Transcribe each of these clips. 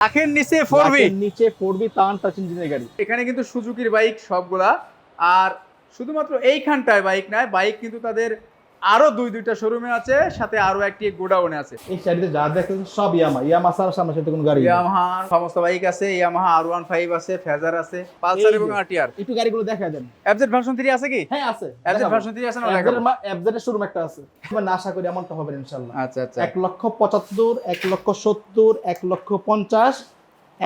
লাখের নিচে ফোরবি নিচে ফোরবি তান টাচ ইঞ্জিনের গাড়ি। এখানে কিন্তু সুজুকির বাইক সবগুলা। আর শুধুমাত্র এইখানটায় বাইক নয় বাইক কিন্তু তাদের আরও দুই দুইটা শোরুমে আছে সাথে আরও একটি গোডাউনে আছে। এই সাইডে যা দেখতেছেন সব ইয়ামা ইয়ামা ছাড়া সামনে সাথে কোনো গাড়ি। ইয়ামাহা সমস্ত বাইক আছে ইয়ামাহা আর ওয়ান ফাইভ আছে ফেজার আছে পালসার এবং। আরটিআর একটু গাড়িগুলো দেখা দেন। এফজেড ভার্সন 3 আছে কি? হ্যাঁ আছে। এফজেড ভার্সন 3 আছে না এর শোরুম একটা আছে। এবার না আশা করি এমনটা হবে না ইনশাল্লাহ। আচ্ছা আচ্ছা। এক লক্ষ পঁচাত্তর এক লক্ষ সত্তর এক লক্ষ পঞ্চাশ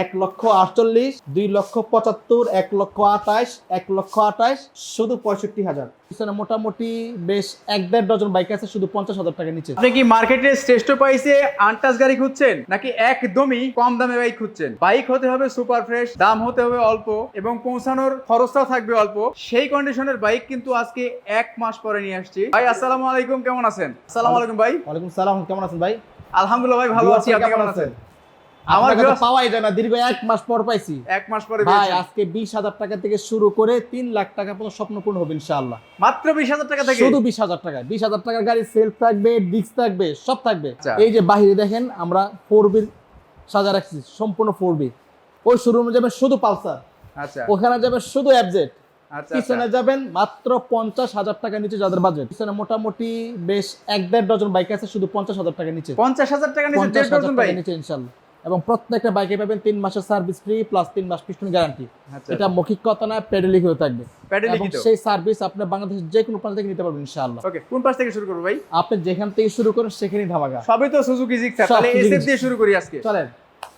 এক লক্ষ আটচল্লিশ দুই লক্ষ পঁচাত্তর এক লক্ষ আঠাশ এক লক্ষ আঠাশ শুধু পঁয়ষট্টি হাজার। পিছনে মোটামুটি বেশ এক দেড় ডজন বাইক আছে শুধু পঞ্চাশ হাজার টাকা নিচে। আপনি কি মার্কেটে শ্রেষ্ঠ প্রাইসে আনটাস গাড়ি খুঁজছেন নাকি একদমই কম দামে বাইক খুঁজছেন? বাইক হতে হবে সুপার ফ্রেশ দাম হতে হবে অল্প এবং পৌঁছানোর খরচটাও থাকবে অল্প। সেই কন্ডিশনের বাইক কিন্তু আজকে এক মাস পরে নিয়ে আসছি। ভাই আসসালামু আলাইকুম কেমন আছেন? আসসালামু আলাইকুম ভাই। ওয়ালাইকুম সালাম কেমন আছেন ভাই? আলহামদুলিল্লাহ ভাই ভালো আছি আপনি কেমন আছেন? আমার আমার কাছে viewers- পাওয়াই যায় না দীর্ঘ এক মাস পর পাইছি। এক মাস পরে ভাই আজকে বিশ হাজার টাকা থেকে শুরু করে তিন লাখ টাকা পর্যন্ত স্বপ্ন পূর্ণ হবে ইনশাআল্লাহ। মাত্র বিশ হাজার টাকা থেকে? শুধু বিশ হাজার টাকা। বিশ হাজার টাকার গাড়ি সেলফ থাকবে ডিস্ক থাকবে সব থাকবে। আচ্ছা। এই যে বাহিরে দেখেন আমরা ফোর বির সাজা রাখছি সম্পূর্ণ ফোর বি ওই শোরুমে যাবে শুধু পালসার। আচ্ছা। ওখানে যাবে শুধু অ্যাবজেট আচ্ছা পিছনে। যাবেন মাত্র পঞ্চাশ হাজার টাকা নিচে যাদের বাজেট পিছনে মোটামুটি বেশ এক দেড় ডজন বাইক আছে শুধু পঞ্চাশ হাজার টাকা নিচে। পঞ্চাশ হাজার টাকা নিচে পঞ্চাশ দেড় ডজন বাইক নিচে ইনশাল্লাহ এবং প্রত্যেকটা বাইকে পাবেন তিন মাসের সার্ভিস ফ্রি প্লাস তিন মাস পিছনে গ্যারান্টি। আচ্ছা এটা মৌখিক কথা না পেডেলিক হয়ে থাকবে। প্যাডেল সেই সার্ভিস আপনি বাংলাদেশের যে কোনো প্রান্ত থেকে নিতে পারবেন ইনশাআল্লাহ। ওকে কোন পাশ থেকে শুরু করব ভাই? আপনি যেখান থেকে শুরু করেন সেখানেই ধামাকা। সবই তো সুজুকি জিক্সার তাহলে এসএফ দিয়ে শুরু করি আজকে। চলেন।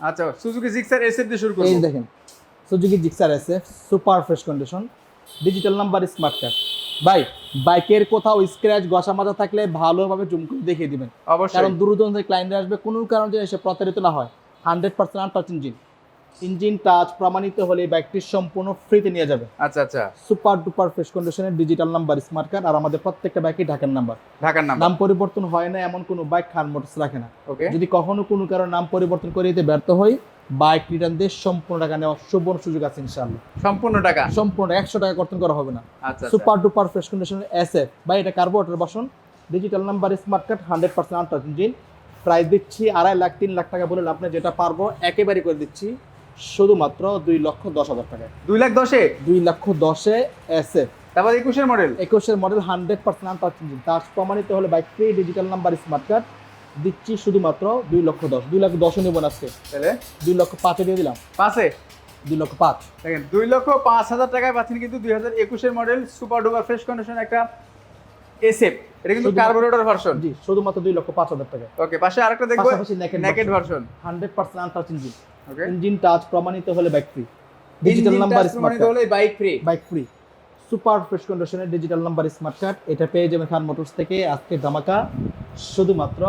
আচ্ছা সুজুকি জিক্সার এসএফ দিয়ে শুরু এই করব যে দেখেন সুজুকি জিক্সার আছে super fresh condition digital number smart card ভাই বাইকের কোথাও স্ক্র্যাচ গসা মাজা থাকলে ভালোভাবে জুম করে দেখিয়ে দিবেন। অবশ্যই। কারণ দূর দূরান্ত থেকে ক্লায়েন্ট আসবে কোনো কারণে এসে প্রতারিত না হয়। Hundred percent untouch engine. Engine touch প্রমাণিত হলে বাইকটি সম্পূর্ণ ফ্রিতে নিয়ে যাবে। আচ্ছা আচ্ছা। সুপার ডুপার ফ্রেশ কন্ডিশনের ডিজিটাল নাম্বার স্মার্ট কার্ড আর আমাদের প্রত্যেকটা বাইকই ঢাকার নাম্বার ঢাকার নাম নাম পরিবর্তন হয় না এমন কোনো বাইক খান মোটরস রাখে না। যদি কখনো কোনো কারণে নাম পরিবর্তন করে দিতে ব্যর্থ হই বাইক রিটার্ন দিয়ে সম্পূর্ণ টাকা নেওয়ার সুবর্ণ সুযোগ আছে ইনশাআল্লাহ। সম্পূর্ণ টাকা? সম্পূর্ণ একশো টাকা কর্তন করা হবে না। সুপার ডুপার ফ্রেশ কন্ডিশনের এস এফ বা এটা carburettor version. Digital number smart card hundred percent untouch engine. Price দিচ্ছি আড়াই লাখ তিন লাখ টাকা বলে আপনি যেটা পারব একেবারে করে দিচ্ছি শুধুমাত্র দুই লক্ষ দশ হাজার টাকা দুই লাখ দশে? দুই লক্ষ দশে এস তারপর একুশের মডেল একুশের মডেল হান্ড্রেড পার্সেন্ট আনটাচ তার প্রমাণিত হলে bike free digital number smart card দিচ্ছি শুধুমাত্র দুই লক্ষ দশ। দুই লক্ষ দশও নেব আজকে। তাহলে? দুই লক্ষ পাঁচে দিয়ে দিলাম। পাঁচে? দুই লক্ষ পাঁচ। দেখেন দুই লক্ষ পাঁচ হাজার টাকায় পাচ্ছেন কিন্তু দুই হাজার একুশের model super duper fresh condition একটা এসএফ এটা কিন্তু কার্বোরেটর ভার্সন জি শুধুমাত্র দুই লক্ষ পাঁচ হাজার টাকা। ওকে পাশে আরেকটা দেখব naked version hundred percent untouch engine okay engine touch প্রমাণিত হলে bike free digital number smart হলে bike free bike free super fresh কন্ডিশনের ডিজিটাল নাম্বার স্মার্ট কার্ড এটা পেয়ে যাবেন খান মোটরস থেকে আজকে ধামাকা শুধুমাত্র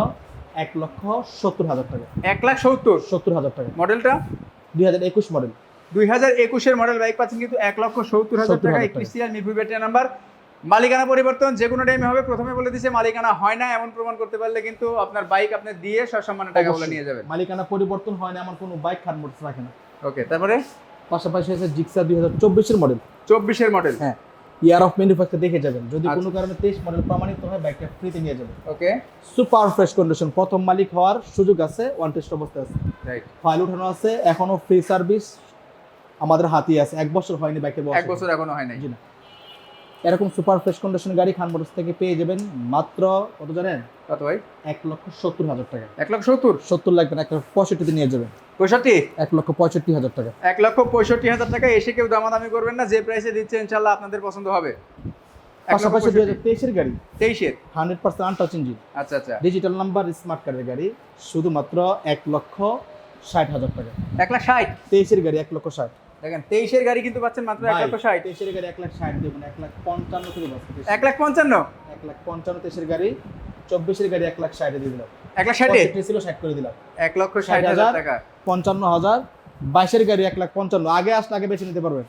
এক লক্ষ সত্তর হাজার টাকা। এক লাখ সত্তর। সত্তর হাজার টাকা। মডেলটা? দুই হাজার একুশ মডেল। দুই হাজার একুশের মডেল বাইক পাচ্ছেন কিন্তু এক লক্ষ সত্তর হাজার 70,000 টাকা। ব্যাটারি নাম্বার মালিকানা পরিবর্তন যে কোনো টাইমে হবে। প্রথমে বলে দিছে মালিকানা হয় না এমন প্রমাণ করতে পারলে কিন্তু আপনার বাইক আপনি দিয়ে সসম্মানে টাকা বলে নিয়ে যাবেন। মালিকানা পরিবর্তন হয় না আমার কোনো বাইক খান মোটরস রাখে না। ওকে তারপরে? পাশাপাশি আছে জিক্সা দুই হাজার চব্বিশের মডেল চব্বিশের মডেল হ্যাঁ ইয়ার অফ ম্যানুফ্যাকচার দেখে যাবেন। যদি আচ্ছা। কোনো কারণে তেইশ মডেল প্রমাণিত হয় বাইকটা ফ্রিতে নিয়ে যাবেন। ওকে সুপার ফ্রেশ কন্ডিশন প্রথম মালিক হওয়ার সুযোগ আছে ওয়ান টেস্ট অবস্থা আছে। রাইট ফাইল উঠানো আছে এখনও ফ্রি সার্ভিস আমাদের হাতে আছে। এক বছর হয়নি বয়স। এক বছর এখনও হয় নাই। জি না। এরকম সুপার ফ্রেশ কন্ডিশন গাড়ি খান মোটরস থেকে পেয়ে যাবেন মাত্র কত জানেন? কত ভাই? এক লক্ষ সত্তর হাজার টাকা। এক লক্ষ সত্তর? সত্তর লাগবে না এক লক্ষ পঁয়ষট্টিতে নিয়ে যাবেন। পঁয়ষট্টি? এক লক্ষ পঁয়ষট্টি হাজার টাকা। এক লক্ষ পঁয়ষট্টি হাজার টাকা এসে কেউ দামাদামি করবেন না যে প্রাইসে দিচ্ছে ইনশাল্লাহ আপনাদের পছন্দ হবে। পাশাপাশি দুই হাজার। তেইশের গাড়ি। তেইশের? হান্ড্রেড পার্সেন্ট আনটাচ ইঞ্জিন আচ্ছা আচ্ছা। ডিজিটাল নাম্বার স্মার্ট কার্ডের গাড়ি। শুধুমাত্র এক লক্ষ ষাট হাজার টাকা। এক লাখ ষাট? তেইশের গাড়ি এক লক্ষ ষাট। দেখেন তেইশের গাড়ি কিন্তু পাচ্ছেন মাত্র এক লক্ষ ষাট। তেইশের গাড়ি এক লাখ ষাট দেবেন এক লাখ পঞ্চান্ন। এক লাখ পঞ্চান্ন? এক লাখ পঞ্চান্ন তেইশের গাড়ি চব্বিশের গাড়ি এক লাখ ষাটে দিয়ে দিলাম। এক লাখ ষাটে ছিল ষাট করে দিলাম। এক লক্ষ ষাট হাজার। টাকা। পঞ্চান্ন হাজার বাইশের গাড়ি এক লাখ পঞ্চান্ন। আগে আসলে আগে বেছে নিতে পারবেন।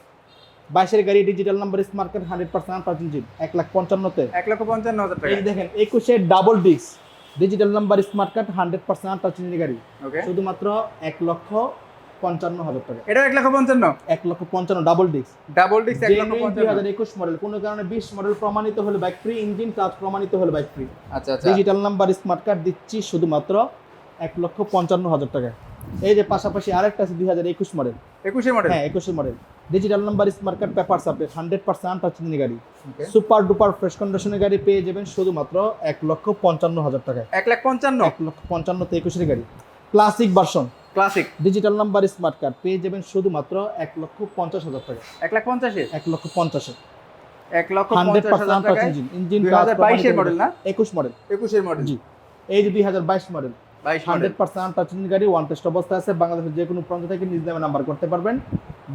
বাইশের গাড়ি digital number smart card hundred percent percent engine এক লাখ পঞ্চান্নতে। এক লক্ষ পঞ্চান্ন হাজার টাকা। এই দেখেন একুশের double disc digital number smart card hundred percent touch engine গাড়ি। শুধুমাত্র এক লক্ষ পঞ্চান্ন হাজার টাকা। এটা এক লক্ষ পঞ্চান্ন? এক লক্ষ পঞ্চান্ন ডাবল ডিস্ক ডাবল ডিস্ক এক লক্ষ দুই হাজার একুশ মডেল কোনো কারণে বিশ মডেল প্রমাণিত হলে বাইক ফ্রি ইঞ্জিন টাচ প্রমাণিত হলে বাইক ফ্রি আচ্ছা আচ্ছা। ডিজিটাল নাম্বার স্মার্ট কার্ড দিচ্ছি শুধুমাত্র এক লক্ষ পঞ্চান্ন হাজার টাকা এই যে পাশাপাশি আরেকটা আছে দুই হাজার একুশ মডেল একুশের মডেল হ্যাঁ একুশের model digital number smart card paper update hundred percent untouch গাড়ি। সুপার ডুপার ফ্রেশ কন্ডিশনের গাড়ি পেয়ে যাবেন শুধুমাত্র এক লক্ষ পঞ্চান্ন হাজার টাকায়। এক লাখ পঞ্চান্ন? এক লক্ষ পঞ্চান্ন তো একুশের গাড়ি। Classic version classic digital number smart card পেয়ে যাবেন শুধুমাত্র এক লক্ষ পঞ্চাশ হাজার টাকা। এক লাখ পঞ্চাশে? এক লক্ষ পঞ্চাশে এক লক্ষ হান্ড্রেড পার্সেন্ট ইঞ্জিন ইঞ্জিন বাইশের মডেল না? একুশ মডেল একুশের মডেল জি। এই যে দুই হাজার বাইশ মডেল হান্ড্রেড পার্সেন্ট টাচ গাড়ি ওয়ান টেস্ট অবস্থা আছে। বাংলাদেশের যে কোনো প্রান্ত থেকে নিজ নামে নাম্বার করতে পারবেন।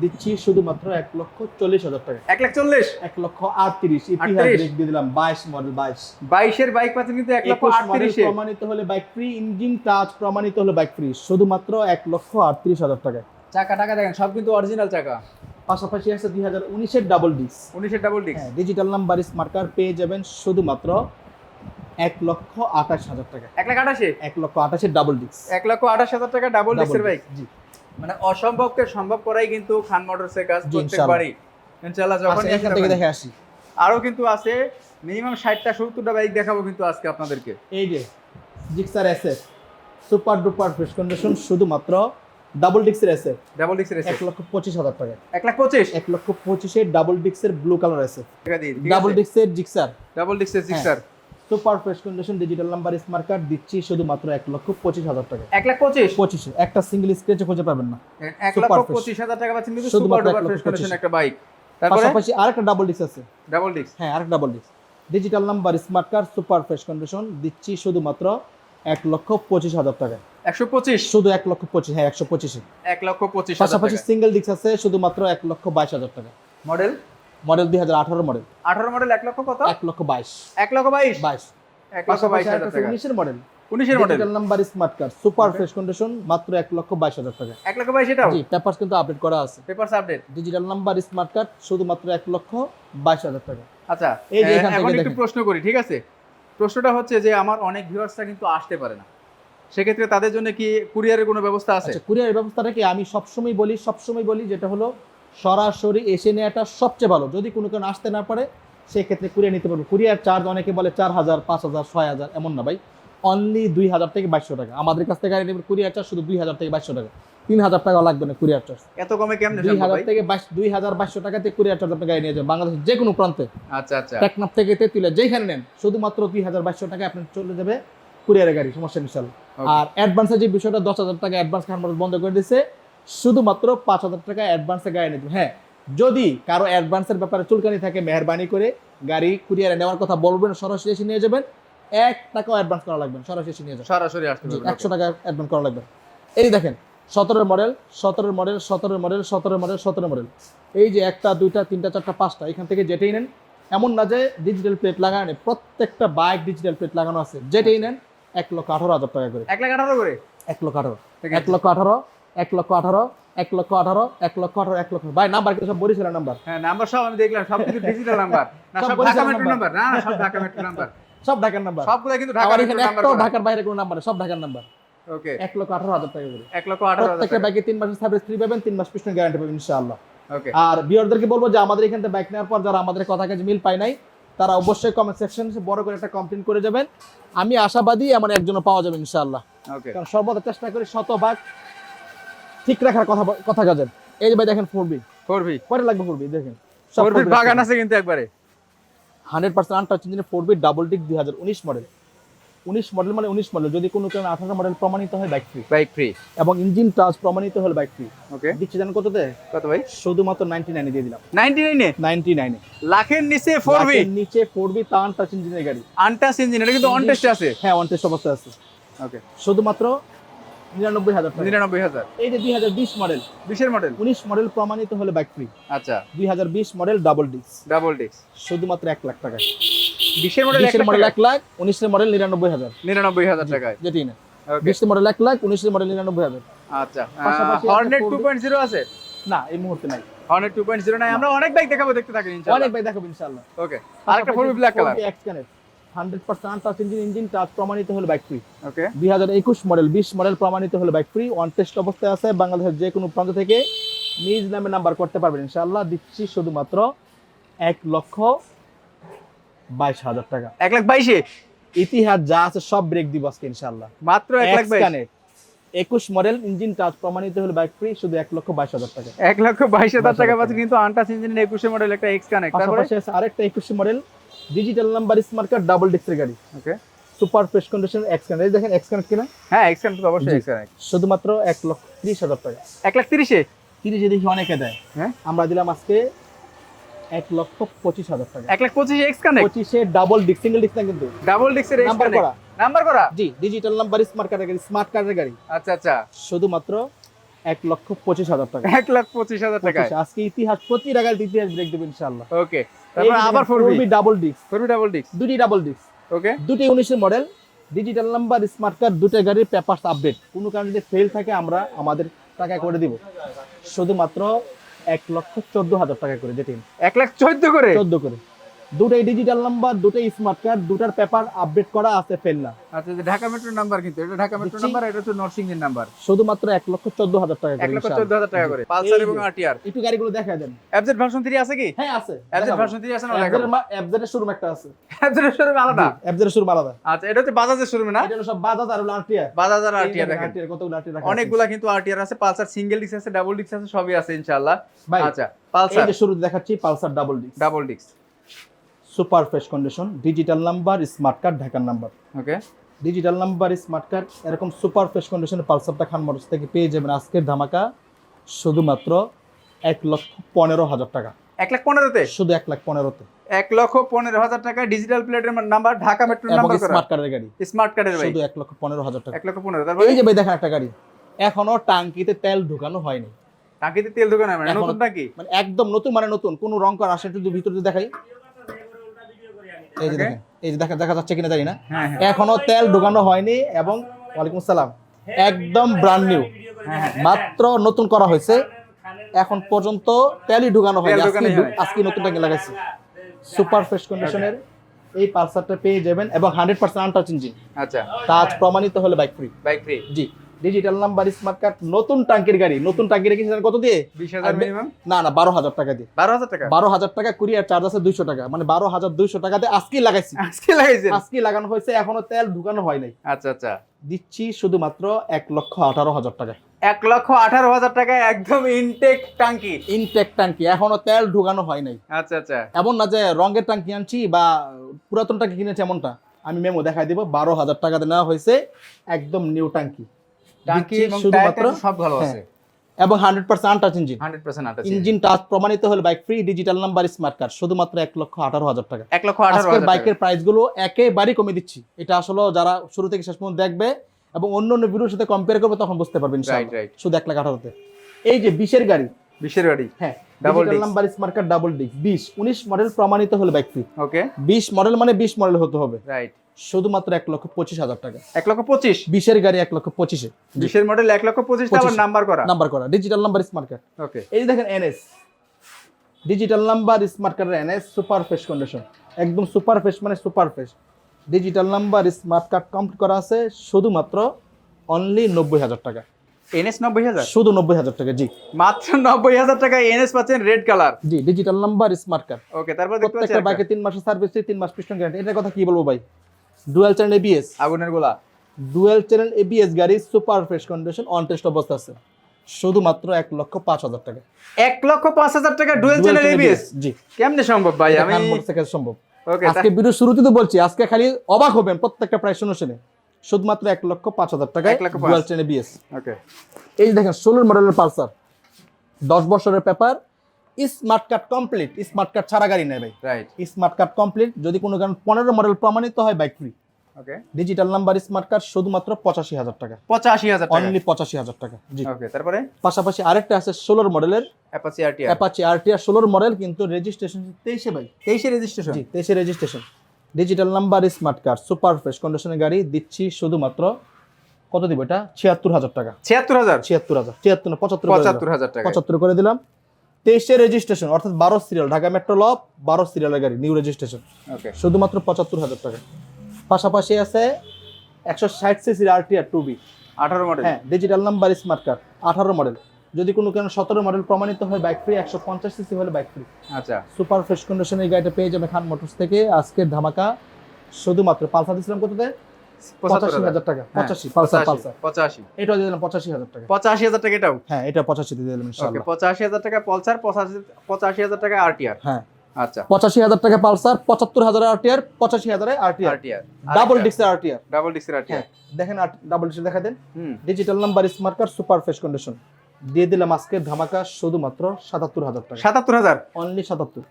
দিচ্ছি শুধুমাত্র এক লক্ষ চল্লিশ হাজার টাকা। এক লাখ চল্লিশ? এক লক্ষ আটত্রিশ। ইতিহাস 38 ব্রেক দিয়ে দিলাম বাইশ মডেল বাইশ। বাইশের বাইক পাচ্ছেন কিন্তু এক লক্ষ একুশ প্রমাণিত হলে বাইক ফ্রি ইঞ্জিন টাচ প্রমাণিত হলে বাইক ফ্রি শুধুমাত্র এক লক্ষ আটত্রিশ হাজার টাকায়। চাকা টাকা দেখেন সব কিন্তু অরিজিনাল চাকা। পাশাপাশি আছে দুই হাজার উনিশের ডাবল ডিস উনিশের double disc digital number smart card পেয়ে যাবেন শুধুমাত্র এক লক্ষ আঠাশ হাজার টাকা। এক লাখ আঠাশে? এক লক্ষ আঠাশের ডাবল ডিস এক লক্ষ আঠাশ হাজার টাকা ডাবল ডিস্কের বাইক জি। মানে অসম্ভবকে সম্ভব করাই কিন্তু খান মোটরসের কাজ প্রত্যেকবারই। ইনশাআল্লাহ। যখন আচ্ছা, এখান থেকে দেখে আসি। আরও কিন্তু আছে মিনিমাম ষাটটা সত্তরটা বাইক দেখাবো কিন্তু আজকে আপনাদেরকে। এই যে Gixxer SF super duper fresh condition শুধুমাত্র ডাবল ডিক্সের এসএফ ডাবল ডিস্কের এক লক্ষ পঁচিশ হাজার টাকা। এক লাখ পঁচিশ? এক লক্ষ পঁচিশের ডাবল ডিক্সের ব্লু কালার দিয়ে ডাবল ডিক্সের জিক্সার ডাবল ডিস্কের Gixxer super fresh condition digital number smart card দিচ্ছি শুধুমাত্র এক লক্ষ পঁচিশ হাজার টাকা। এক লাখ পঁচিশ? পঁচিশে। একটা সিঙ্গেল স্ক্রেচে খুঁজে পাবেন না। এক লক্ষ। পঁচিশ হাজার টাকা পাচ্ছেন কিন্তু সুপার ডুপার ফ্রেশ কন্ডিশন। একটা বাইক তারপরে? পাশাপাশি আরেকটা ডাবল ডিক্স আছে। ডাবল ডিস্ক হ্যাঁ আরেকটা ডাবল ডিক্স digital number smart card super fresh condition দিচ্ছি শুধুমাত্র এক লক্ষ পঁচিশ হাজার টাকা একশো পঁচিশ? শুধু এক লক্ষ পঁচিশ হ্যাঁ একশো পঁচিশে। এক লক্ষ পঁচিশ পাশাপাশি সিঙ্গেল ডিস্ক আছে শুধুমাত্র এক লক্ষ বাইশ হাজার টাকা মডেল মডেল দুই হাজার আঠারো মডেল। আঠারো মডেল এক লক্ষ কত? এক লক্ষ বাইশ। এক লক্ষ বাইশ? বাইশ। এক লক্ষ বাইশ উনিশের মডেল। উনিশের model? Number smart card super. Fresh condition মাত্র এক লক্ষ বাইশ হাজার টাকা। এক লক্ষ বাইশ এটাও? জি পেপার কিন্তু আপডেট করা আছে। Papers update digital number smart card শুধুমাত্র এক লক্ষ বাইশ হাজার টাকা। আচ্ছা এই যে এখান একটু প্রশ্ন করি ঠিক আছে? প্রশ্নটা হচ্ছে যে আমার অনেক ভিউয়ার্সরা কিন্তু আসতে পারে না। সেক্ষেত্রে তাদের জন্য কি কুরিয়ারের কোনো ব্যবস্থা আছে? আচ্ছা কুরিয়ার ব্যবস্থাটা কি আমি সবসময় বলি সবসময় বলি যেটা হলো সরাসরি এসে নেওয়াটা সবচেয়ে ভালো। যদি কোনো কারণ আসতে না পারে সেক্ষেত্রে কুরিয়ার নিতে পারব। কুরিয়ার চার্জ অনেকে বলে চার হাজার পাঁচ হাজার ছয় হাজার এমন না ভাই। অনলি দুই হাজার থেকে বাইশশো টাকা। আমাদের কাছ থেকে গাড়ি নেবেন কুরিয়ার চার্জ শুধু দুই হাজার থেকে বাইশশো টাকা। তিন হাজার টাকা লাগবে না কুরিয়ার চার্জ এত কমে কেমনে দুই হাজার থেকে বাইশ দুই হাজার বাইশশো টাকাতে কুরিয়ার চার্জ আপনি গাড়ি নিয়ে যাবেন। বাংলাদেশের যে কোনো প্রান্তে। আচ্ছা আচ্ছা। টেকনাফ থেকে তেতুলে যেখানে নেন শুধুমাত্র দুই হাজার বাইশশো টাকা আপনি চলে যাবে কুরিয়ারের গাড়ি সমস্যা ইনশাল Okay. আর অ্যাডভান্সের যে বিষয়টা দশ হাজার টাকা অ্যাডভান্স খান বন্ধ করে দিচ্ছে শুধুমাত্র পাঁচ হাজার টাকা অ্যাডভান্সে গাড়ি নিতে হ্যাঁ যদি কারও অ্যাডভান্সের ব্যাপারে চুলকানি থাকে মেহরবানি করে গাড়ি কুরিয়ারে নেওয়ার কথা বলবেন সরাসরি এসে নিয়ে যাবেন। এক টাকাও অ্যাডভান্স করা লাগবে সরাসরি এসে নিয়ে যাবেন। সরাসরি একশো টাকা অ্যাডভান্স করা লাগবে এই দেখেন সতেরোর মডেল সতেরোর মডেল সতেরোর মডেল সতেরোর মডেল সতেরো মডেল এই যে একটা দুইটা তিনটা চারটা পাঁচটা এখান থেকে যেটাই নেন এমন না যে ডিজিটাল প্লেট লাগানো নেই প্রত্যেকটা বাইক ডিজিটাল প্লেট লাগানো আছে। যেটাই নেন এক লক্ষ আঠারো হাজার টাকা করে। এক লাখ আঠারো করে? এক লক্ষ আঠারো। এক লক্ষ আঠারো এক লক্ষ আঠারো এক লক্ষ আঠারো এক লক্ষ আঠারো এক লক্ষ ভাই নাম্বার কিন্তু সব বরিশালের নাম্বার? হ্যাঁ নাম্বার সব আমি দেখলাম সব কিন্তু ডিজিটাল নাম্বার। না সব ঢাকা মেট্রো নাম্বার। না না সব ঢাকা মেট্রো নাম্বার। সব ঢাকার নাম্বার। সবগুলো কিন্তু ঢাকা আমার মেট্রো এখানে নাম্বার ঢাকার বাইরে কোনো নাম্বার সব ঢাকার নাম্বার। ওকে। এক লক্ষ আঠারো হাজার টাকা করে। এক লক্ষ আঠারো প্রত্যেকটা বাইকে তিন মাসের সার্ভিস ফ্রি পাবেন তিন মাস পিছনে গ্যারান্টি পাবেন ইনশাআল্লাহ। ওকে। আর বিয়ারদেরকে বলব যে আমাদের এখান থেকে বাইক নেওয়ার পর যারা আমাদের কথা কাজে মিল পায় নাই তারা অবশ্যই কমেন্ট সেকশন বড় করে একটা কমপ্লেন করে যাবেন। আমি আশাবাদী এমন একজনও পাওয়া যাবে ইনশাআল্লাহ। ওকে। কারণ সর্বদা চেষ্টা করি শতভাগ ঠিক রাখার কথা কথা কাজের এই যে ভাই দেখেন ফোর বি ফোর ভি কয়টা লাগবে ফোর বি দেখেন। ফোর ভি বাগান আছে কিন্তু একবারে। হান্ড্রেড পার্সেন্ট আনটাচ ইঞ্জিনের ফোর বি ডাবল ডিক দুই হাজার উনিশ মডেল উনিশ মডেল মানে উনিশ মডেল যদি কোনো কারণে আঠারো মডেল প্রমাণিত হয় বাইক ফ্রি বাইক ফ্রি এবং ইঞ্জিন টাচ প্রমাণিত হলে বাইক ফ্রি ওকে দিচ্ছি জানেন কততে কত ভাই? শুধুমাত্র নাইনটি নাইনে দিয়ে দিলাম। নাইনটি নাইনে নাইনটি নাইনে লাখের নিচে ফোর লাখের নিচে ফোর বি তান টাচ ইঞ্জিনের গাড়ি। আনটাস ইঞ্জিন এটা কিন্তু অন টেস্টে আছে। হ্যাঁ ওয়ান টেস্ট অবস্থায় আছে। ওকে শুধুমাত্র নিরানব্বই হাজার নিরানব্বই হাজার। এই যে দুই হাজার বিশ মডেল বিশের মডেল উনিশ মডেল প্রমাণিত হলে বাইক ফ্রি আচ্ছা। দুই হাজার বিশ model double disc double disc শুধুমাত্র এক লাখ টাকা বিশের মডেল বিশের মডেল এক লাখ উনিশের মডেল নিরানব্বই হাজার। নিরানব্বই হাজার টাকায়। যেটি না। বিশের মডেল এক লাখ উনিশের মডেল নিরানব্বই হাজার। আচ্ছা। হর্নেট টু পয়েন্ট জিরো আছে? না এই মুহূর্তে নাই। হর্নেট টু পয়েন্ট জিরো নাই। আমরা অনেক বাইক দেখাবো দেখতে থাকি অনেক ভাই দেখাবো ইনশাআল্লাহ। ওকে আরেকটা four black colour X connect hundred percent touch engine engine touch প্রমাণিত হলে বাইক ফ্রি ওকে দুই হাজার একুশ মডেল বিশ মডেল প্রমাণিত হলে বাইক ফ্রি ওয়ান টেস্ট অবস্থায় আছে বাংলাদেশের যে কোনো প্রান্ত থেকে নিজ নামে নাম্বার করতে পারবেন। ইনশাআল্লাহ দিচ্ছি শুধুমাত্র এক লক্ষ বাইশ হাজার টাকা। এক লাখ বাইশে? ইতিহাস যা আছে সব ব্রেক দিব আজকে ইনশাআল্লাহ। মাত্র এক লাখ বাইশ? একুশ মডেল ইঞ্জিন টাচ প্রমাণিত হলে বাইক ফ্রি শুধু এক লক্ষ বাইশ হাজার টাকা। এক লক্ষ বাইশ হাজার টাকা পাচ্ছে কিন্তু আনটাচ ইঞ্জিনের একুশে মডেল একটা এক্স কানেক্ট তারপরে? আরেকটা একুশ model digital number smart card double ডিস্কের গাড়ি okay super fresh condition X connect দেখেন এক্স কানেক্ট কিনা? হ্যাঁ এক্স কানেক্ট অবশ্যই এক্স কানেক্ট শুধুমাত্র এক লক্ষ ত্রিশ হাজার টাকা। এক লাখ তিরিশে? তিরিশে দেখি অনেকে দেয়। হ্যাঁ। আমরা দিলাম আজকে এক লক্ষ পঁচিশ হাজার টাকা। এক লাখ পঁচিশে এক্স কানেক্ট পঁচিশে ডাবল ডিস্ক সিঙ্গেল ডিস্ক না কিন্তু। ডাবল ডিস্কের এক্স নাম্বার করা। নাম্বার করা? জি ডিজিটাল নাম্বার স্মার্ট কার্ডের গাড়ি স্মার্ট কার্ডের গাড়ি আচ্ছা আচ্ছা। শুধুমাত্র এক লক্ষ পঁচিশ হাজার টাকা। এক লাখ পঁচিশ হাজার পঁচিশ। আজকে ইতিহাস প্রতি টাকার ইতিহাস ব্রেক দেবেন ইনশাআল্লাহ। ওকে তারপর আবার four B double disc four B double disc দুটি ডাবল ডিস্ক ওকে দুটি উনিশের model digital number smart card দুটো গাড়ির পেপারস আপডেট কোনো কারণে যদি ফেল থাকে আমরা আমাদের টাকা করে দিব। শুধুমাত্র এক লক্ষ চোদ্দ হাজার টাকা করে যেটি এক লাখ চোদ্দ করে? চোদ্দ করে। দুটাই ডিজিটাল নাম্বার দুটাই স্মার্ট কার্ড দুটার পেপার আপডেট করা আছে ফেল না আচ্ছা ঢাকা মেট্রোর নাম্বার কিন্তু এটা ঢাকা মেট্রো নাম্বার এটা হচ্ছে নরসিংদীর নাম্বার শুধুমাত্র এক লক্ষ চোদ্দ হাজার টাকা এক লক্ষ। চোদ্দ হাজার টাকা করে পালসার এবং আরটিআর একটু গাড়িগুলো দেখা দেন। এফজেড ভার্সন 3 আছে কি? হ্যাঁ আছে। এফজেড ভার্সন 3 আছে না অ্যাবজের শোরুম একটা আছে। এফজেড শোরুম আলাদা? অ্যাবজের শোরুম আলাদা। আচ্ছা এটা হচ্ছে বাজাজের শোরুম না? এটা সব বাজাজ আর আরটিআর বাজাজ আর আরটিআর দেখেন আরটিআর কতগুলো আরটিআর অনেকগুলা কিন্তু আরটিআর আছে পালসার সিঙ্গেল ডিস্ক আছে ডাবল ডিস্ক আছে সবই আছে ইনশাআল্লাহ। আচ্ছা এই পালসার যে শুরুতে দেখাচ্ছি Pulsar double disc double disc super fresh condition digital number smart card ঢাকার number. Okay. Digital number smart card এরকম সুপার ফ্রেশ কন্ডিশনে পালসারটা খান মোটরস থেকে পেয়ে যাবেন আজকের ধামাকা শুধুমাত্র এক লক্ষ পনেরো হাজার টাকা। এক লাখ পনেরোতে? শুধু এক লাখ পনেরোতে। এক লক্ষ পনেরো হাজার টাকা ডিজিটাল প্লেটের নাম্বার ঢাকা মেট্রোর এবং নাম্বার স্মার্ট কার্ডের গাড়ি। স্মার্ট কার্ডের ভাই। শুধু এক লক্ষ পনেরো হাজার টাকা। এক লক্ষ পনেরো তারপরে? এই যে ভাই দেখেন একটা গাড়ি। এখনও টাঙ্কিতে তেল ঢুকানো হয়নি। টাঙ্কিতে তেল দোকান মানে এখনো- নতুন টাঙ্কি মানে একদম নতুন মানে নতুন। কোনো রং করা আসে যদি ভিতরে দেখাই। এই যে দেখেন এই যে দেখা দেখা যাচ্ছে কিনা জানি না। হ্যাঁ হ্যাঁ। এখনও তেল ঢুকানো হয়নি এবং ওয়ালাইকুম আসসালাম একদম ব্র্যান্ড নিউ মাত্র নতুন করা হয়েছে। এখন পর্যন্ত তেলই ঢুকানো হয়নি। আজকে নতুন টাঙ্কি লাগাইছি। সুপার ফ্রেশ কন্ডিশনের এই পালসারটা পেয়ে যাবেন এবং হান্ড্রেড পার্সেন্ট আনটাচ ইঞ্জিন আচ্ছা। প্রমাণিত হলে বাইক ফ্রি বাইক ফ্রি জি। ডিজিটাল নাম্বার স্মার্ট কার্ড নতুন টাঙ্কির গাড়ি। নতুন টাঙ্কি রেখেছি কত দিয়ে? বিশ হাজার মিনিমাম না না বারো হাজার টাকা দিয়ে। বারো হাজার টাকা? বারো হাজার টাকা কুরিয়ার চার্জ আছে দুইশো টাকা। মানে বারো হাজার দুইশো টাকাতে আজকে লাগাইছি। আজকে লাগাইছেন? আজকে লাগানো হয়েছে এখনও তেল ঢুকানো হয় নাই। আচ্ছা আচ্ছা। দিচ্ছি শুধুমাত্র এক লক্ষ আঠারো হাজার টাকা। এক লক্ষ আঠারো হাজার টাকা একদম ইনটেক টাঙ্কি। ইনটেক টাঙ্কি এখনও তেল ঢুকানো হয় নাই। আচ্ছা আচ্ছা। এমন না যে রঙের টাঙ্কি আনছি বা পুরাতন টাঙ্কি কিনেছি এমনটা। আমি মেমো দেখাই দিব বারো হাজার টাকাতে নেওয়া হয়েছে একদম নিউ টাঙ্কি। শুধুমাত্র? সব ভালো আছে। এবং hundred percent untouch engine hundred percent আটা ইঞ্জিন টাচ প্রমাণিত হলে bike free digital number smart card শুধুমাত্র এক লক্ষ আঠারো হাজার টাকা। এক লক্ষ আঠারো বাইকের প্রাইসগুলো একেবারেই কমে দিচ্ছি। এটা আসলে যারা শুরু থেকে শেষ পর্যন্ত দেখবে এবং অন্য অন্য ভিডিওর সাথে কম্পেয়ার করবে তখন বুঝতে পারবেন শুধু এক লাখ আঠারোতে। এই যে বিশের গাড়ি। বিশের গাড়ি। হ্যাঁ double. Number smart card double disc বিশ উনিশ মডেল প্রমাণিত হলে বাইক ফ্রি ওকে বিশ মডেল মানে বিশ মডেল হতে হবে। রাইট শুধুমাত্র এক লক্ষ পঁচিশ হাজার টাকা। এক লক্ষ পঁচিশ? বিশের গাড়ি এক লক্ষ পঁচিশে। বিশের মডেল এক লক্ষ পঁচিশ আবার নাম্বার করা? নাম্বার করা। Digital number smart card okay এই যে দেখেন এনএস ডিজিটাল নাম্বার স্মার্ট কার্ডের এনএস সুপার ফ্রেশ কন্ডিশন একদম সুপার ফ্রেশ মানে super fresh digital number smart card complete করা আছে শুধুমাত্র অনলি নব্বই হাজার টাকা। এনএস নব্বই হাজার? শুধু নব্বই হাজার টাকা জি। মাত্র নব্বই হাজার টাকা এনএস পাচ্ছেন রেড কালার জি digital number smart card okay তারপর দেখতে বাইকে তিন মাসের সার্ভিস তিন মাস পিস্টন গ্যারান্টি এটার কথা কি বলব ভাই? ডুয়েল চ্যানেল এবিএস আগুনের গোলা। ডুয়েল চ্যানেল এবিএস গাড়ি super fresh condition on test অবস্থা আছে। শুধুমাত্র এক লক্ষ পাঁচ হাজার টাকা। এক লক্ষ পাঁচ হাজার টাকা ডুয়েল চ্যানেল এবিএস জি। কেমনে সম্ভব ভাই? আমি মোটরসাইকেল সম্ভব। ওকে আজকে ভিডিও শুরুতে তো বলছি আজকে খালি অবাক হবেন প্রত্যেকটা প্রাইস শুনে শুনে শুধুমাত্র এক লক্ষ পাঁচ হাজার টাকা। ডুয়াল চ্যানেল বিএস ওকে এই যে দেখেন ষোলোর মডেলের পালসার। দশ বছরের paper smart card complete smart card ছাড়া গাড়ি নেই ভাই। রাইট স্মার্ট কার্ড কমপ্লিট যদি কোনো কারণ পনেরো মডেল প্রমাণিত হয় bike free okay digital number smart card শুধুমাত্র পঁচাশি হাজার টাকা। পঁচাশি হাজার অনলি পঁচাশি হাজার টাকা। জি। ওকে তারপরে? পাশাপাশি আরেকটা আছে ষোলোর মডেলের অ্যাপাচি আরটিআর অ্যাপাচি আরটিআর ষোলোর মডেল কিন্তু রেজিস্ট্রেশন তেইশে ভাই। তেইশে রেজিস্ট্রেশন জি তেইশে registration digital number smart card super fresh কন্ডিশনের গাড়ি দিচ্ছি শুধুমাত্র কত দিব এটা? ছিয়াত্তর হাজার টাকা। ছিয়াত্তর হাজার? ছিয়াত্তর হাজার ছিয়াত্তর পঁচাত্তর পঁচাত্তর হাজার টাকা পঁচাত্তর করে দিলাম। তেইশে রেজিস্ট্রেশন অর্থাৎ বারো সিরিয়াল ঢাকা মেট্রো লব বারো সিরিয়ালের গাড়ি নিউ রেজিস্ট্রেশন শুধুমাত্র পঁচাত্তর হাজার টাকা। পাশাপাশি আছে একশো ষাট সিসির আরটিআর টু বি আঠারো মডেল হ্যাঁ ডিজিটাল নাম্বার স্মার্ট কার্ড আঠারো মডেল যদি কোনো কারণে সতেরো মডেল প্রমাণিত হয় বাইক ফ্রি একশো পঞ্চাশ সিসি হলে বাইক ফ্রি আচ্ছা। সুপার ফ্রেশ কন্ডিশনের গাড়িটা পেয়ে যাবে খান মোটরস থেকে। আজকের ধামাকা শুধুমাত্র পালসার দিচ্ছিলাম কততে পঁচাশি হাজার। টাকা। পঁচাশি পালসার পালসার। পঁচাশি। এটাও দিয়ে দিলাম পঁচাশি হাজার টাকা। পঁচাশি হাজার টাকা এটাও? হ্যাঁ এটা পঁচাশি দিয়ে দিলাম ওকে পঁচাশি হাজার টাকা পলসার পঁচাশি পঁচাশি হাজার টাকা আরটিআর। হ্যাঁ। আচ্ছা। পঁচাশি হাজার টাকা পালসার পঁচাত্তর হাজার আরটিআর পঁচাশি হাজার আরটিআর। আরটিআর ডাবল ডিক্সের আরটিআর। ডাবল ডিক্সের আরটিআর। হ্যাঁ দেখেন ডাবল দেখা দেন। Digital number smart card super fresh condition দিয়ে দিলাম আজকে ধামাকা শুধুমাত্র সাতাত্তর হাজার টাকা। সাতাত্তর হাজার? অনলি সাতাত্তর।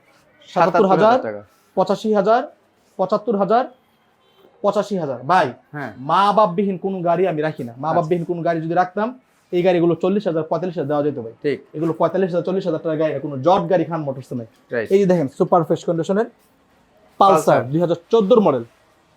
সাতাত্তর হাজার পঁচাশি হাজার পঁচাত্তর হাজার পঁচাশি হাজার। ভাই হ্যাঁ। মা বাপবিহীন কোনো গাড়ি আমি রাখি না। মা আচ্ছা। বাপবিহীন কোনো গাড়ি যদি রাখতাম এই গাড়িগুলো চল্লিশ হাজার পঁয়তাল্লিশ হাজার দেওয়া যেত ভাই। ঠিক। এগুলো পঁয়তাল্লিশ হাজার চল্লিশ হাজার টাকা গাড়ি কোনো জট গাড়ি খান মোটরস নেই এই যে দেখেন সুপার ফ্রেশ কন্ডিশনের পালসার দুই হাজার চোদ্দোর মডেল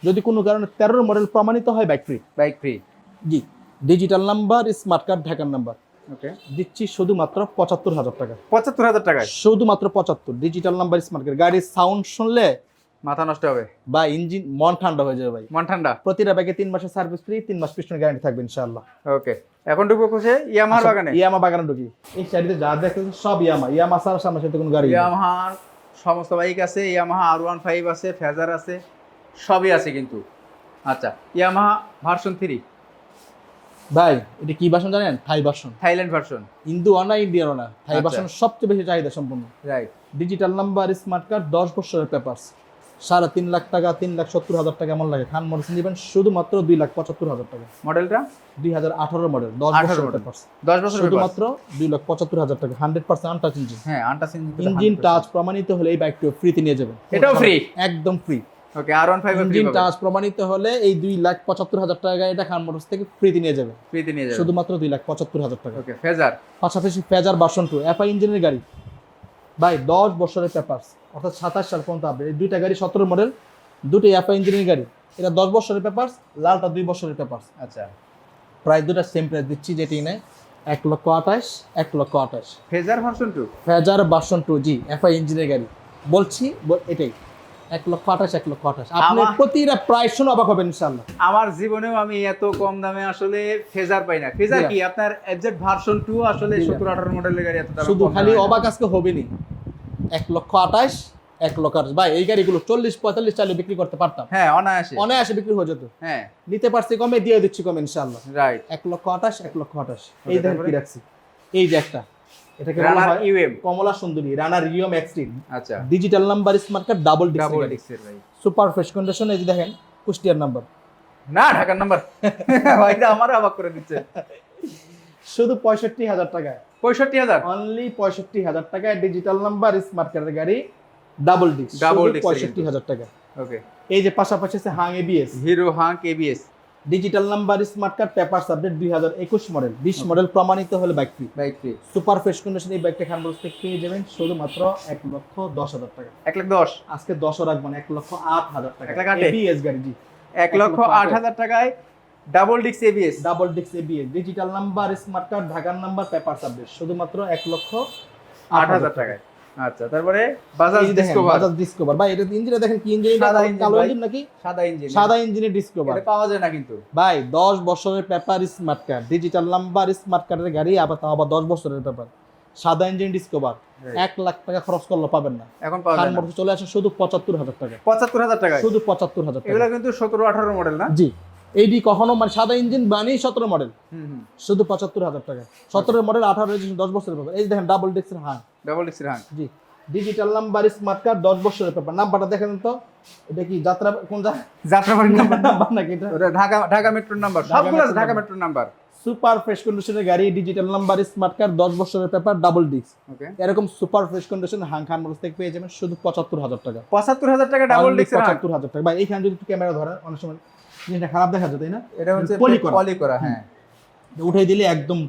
যদি কোনো কারণে তেরোর মডেল প্রমাণিত হয় বাইক ফ্রি বাইক ফ্রি জি। ডিজিটাল নাম্বার স্মার্ট কার্ড ঢাকার নাম্বার ওকে দিচ্ছি শুধুমাত্র পঁচাত্তর হাজার টাকা। পঁচাত্তর হাজার টাকায়? শুধুমাত্র পঁচাত্তর। ডিজিটাল নাম্বার স্মার্ট কার্ড গাড়ির সাউন্ড শুনলে মাথা নষ্ট হবে। বা ইঞ্জিন মন ঠান্ডা হয়ে যাবে ভাই। মন ঠান্ডা? প্রতিটা ব্যাগে তিন মাসের সার্ভিস ফ্রি তিন মাস পিছনে গ্যারান্টি থাকবে ইনশাআল্লাহ। ওকে এখন ঢুকবো ইয়ামাহার আচ্ছা, বাগানে। ইয়ামা বাগানে ঢুকি। এই সাইডে যা দেখতেছেন সব ইয়ামা ইয়ামা ছাড়া সামনে সাথে কোনো গাড়ি। ইয়ামাহার সমস্ত বাইক আছে ইয়ামাহা আর ওয়ান ফাইভ আছে ফেজার আছে সবই আছে কিন্তু। আচ্ছা ইয়ামাহা ভার্সন থ্রি ভাই এটা কি ভার্সন জানেন? থাই ভার্সন থাইল্যান্ড ভার্সন ইন্দু না ইন্ডিয়ান না থাই ভার্সন সবচেয়ে বেশি চাহিদা সম্পূর্ণ right digital number smart card দশ বছরের পেপারস সাড়ে তিন লাখ টাকা তিন লাখ সত্তর হাজার টাকা এমন লাগে। খান মডেল নেবেন শুধুমাত্র দুই লাখ পঁচাত্তর হাজার টাকা। মডেলটা? দুই হাজার আঠারো মডেল দশ 18 বছরের model। পেপারস। দশ বছর শুধুমাত্র দুই লাখ পঁচাত্তর হাজার টাকা হান্ড্রেড পার্সেন্ট আনটাচ ইঞ্জিন হ্যাঁ আনটাস ইঞ্জিন টাচ প্রমাণিত হলে এই বাইকটিও ফ্রিতে নিয়ে যাবেন। এটাও free? একদম free okay R one five engine touch প্রমাণিত হলে এই দুই লাখ পঁচাত্তর হাজার টাকা এটা খান মোটরস থেকে ফ্রিতে নিয়ে যাবে ফ্রিতে নিয়ে যাবে শুধুমাত্র দুই লাখ পঁচাত্তর হাজার টাকা। ওকে ফেজার পাশাপাশি ফেজার বাসন টু এফআই ইঞ্জিনের গাড়ি। ভাই দশ বছরের পেপারস। অর্থাৎ সাতাশ সাল পর্যন্ত আপডেট এই দুইটা গাড়ি সতেরো মডেল দুটোই এফআই ইঞ্জিনের গাড়ি। এটা দশ বছরের পেপারস লালটা দুই বছরের পেপারস আচ্ছা। প্রায় দুটা সেম প্রাইস দিচ্ছি যেটি নেয়। এক লক্ষ আঠাশ এক লক্ষ আঠাশ। Fazer version two Fazer version two জি এফআই ইঞ্জিনের গাড়ি। বলছি এটাই। এক লক্ষ আঠাশ এক লক্ষ আঠাশ। আপনি প্রতিটা প্রাইস শুনে অবাক হবেন ইনশাল্লাহ আমার জীবনেও আমি এত কম দামে আসলে ফেজার পাই না। ফেজার কি? আপনার এফজেড ভার্সন টু আসলে জি। সত্তর আঠারো মডেলের গাড়ি এত শুধু খালি অবাক আজকে হবে নি এক লক্ষ আঠাশ এক লক্ষ আঠাশ। ভাই এই গাড়িগুলো চল্লিশ পঁয়তাল্লিশ চালে বিক্রি করতে পারতাম। হ্যাঁ অনায়াসে। অনায়াসে বিক্রি হয়ে যেত। হ্যাঁ। নিতে পারছি কমে দিয়ে দিচ্ছি কমে ইনশাল্লাহ রাইট এক লক্ষ আঠাশ এক লক্ষ আঠাশ। এই দেখেন কি রাখছি। এই যে একটা। এটাকে রানার ইউএম কমলা সুন্দরী রানার এক্সট্রিম আচ্ছা। Digital number smart card double ডিক্সের ভাই সুপার ফ্রেশ কন্ডিশন এই যে দেখেন কুষ্টিয়ার নাম্বার না ঢাকার নাম্বার ভাই আমার অবাক করে দিচ্ছে। শুধু পঁয়ষট্টি হাজার টাকায়। পঁয়ষট্টি হাজার? অনলি পঁয়ষট্টি হাজার টাকায় ডিজিটাল নাম্বার স্মার্ট কার্ডের গাড়ি ডাবল ডিস্ক disc এর পঁয়ষট্টি হাজার টাকা ওকে এই যে পাশাপাশি আছে Hunk ABS Hero Hunk ABS digital number smart card paper update দুই হাজার একুশ মডেল বিশ মডেল প্রমাণিত হলে bike free bike free super fresh condition এই বাইকটা খান বলতে পেয়ে যাবেন শুধুমাত্র এক লক্ষ দশ হাজার টাকা। এক লাখ দশ। আজকে দশও রাখবেন এক লক্ষ আট হাজার টাকা। এক লাখ আটে? গাড়ি জি। এক লক্ষ আট। হাজার টাকায় ডাবল ডিক্স ABS double disc ABS digital number smart card ঢাকার নাম্বার পেপার আপডেট শুধুমাত্র এক লক্ষ আট হাজার টাকায়। আচ্ছা তারপরে বাজাজ ডিসকভার বাজাজ ডিসকভার ভাই এটা ইঞ্জিনে দেখেন কি ইঞ্জিন সাদা engine কালো ইঞ্জিন নাকি? সাদা ইঞ্জিন সাদা ইঞ্জিনের ডিসকভার এটা পাওয়া যায় না কিন্তু। ভাই দশ বছরের paper smart card digital number smart কার্ডের গাড়ি আবার তাও আবার দশ বছরের পেপার সাদা ইঞ্জিন ডিসকভার এক লাখ টাকা খরচ করলে পাবেন না। এখন যায় চলে আসে শুধু পঁচাত্তর হাজার টাকা পঁচাত্তর হাজার টাকায়। শুধু পঁচাত্তর হাজার টাকা এগুলো কিন্তু সতেরো আঠারো মডেল না? জি। এইডি কখনো মানে সাদা ইঞ্জিন বানিয়ে সতেরো মডেল শুধু পঁচাত্তর হাজার টাকা। সতেরো মডেল আঠারো রেজিস্ট্রেশন দশ বছরের পেপার এই দেখেন ডাবল ডিস্কের হ্যাঁ ডাবল ডিক্সের হাঙ্ক জি। ডিজিটাল নাম্বার স্মার্ট কার্ড দশ বছরের পেপার নাম্বারটা দেখেন তো। এটা কি যাত্রা কোন যাত্রাবাড়ির নাম্বার নাম্বার নাকি এটা? ঢাকা ঢাকা মেট্রোর নাম্বার সবগুলো ঢাকা মেট্রোর নাম্বার সুপার ফ্রেশ কন্ডিশনের গাড়ি ডিজিটাল নাম্বার স্মার্ট কার্ড দশ বছরের পেপার ডাবল ডিস্ক ওকে এরকম সুপার ফ্রেশ কন্ডিশন হাং খান মোটরস থেকে পেয়ে যাবেন শুধু পঁচাত্তর হাজার টাকা। পঁচাত্তর হাজার টাকা ডাবল ডিস্ক পঁচাত্তর হাজার টাকা। ভাই এইখানে যদি একটু ক্যামেরা ধরেন অনেক সময় জিনিসটা খারাপ দেখা যায় তাই না? এটা হচ্ছে পলি করা। পলি করা হ্যাঁ। উঠাই দিলে একদম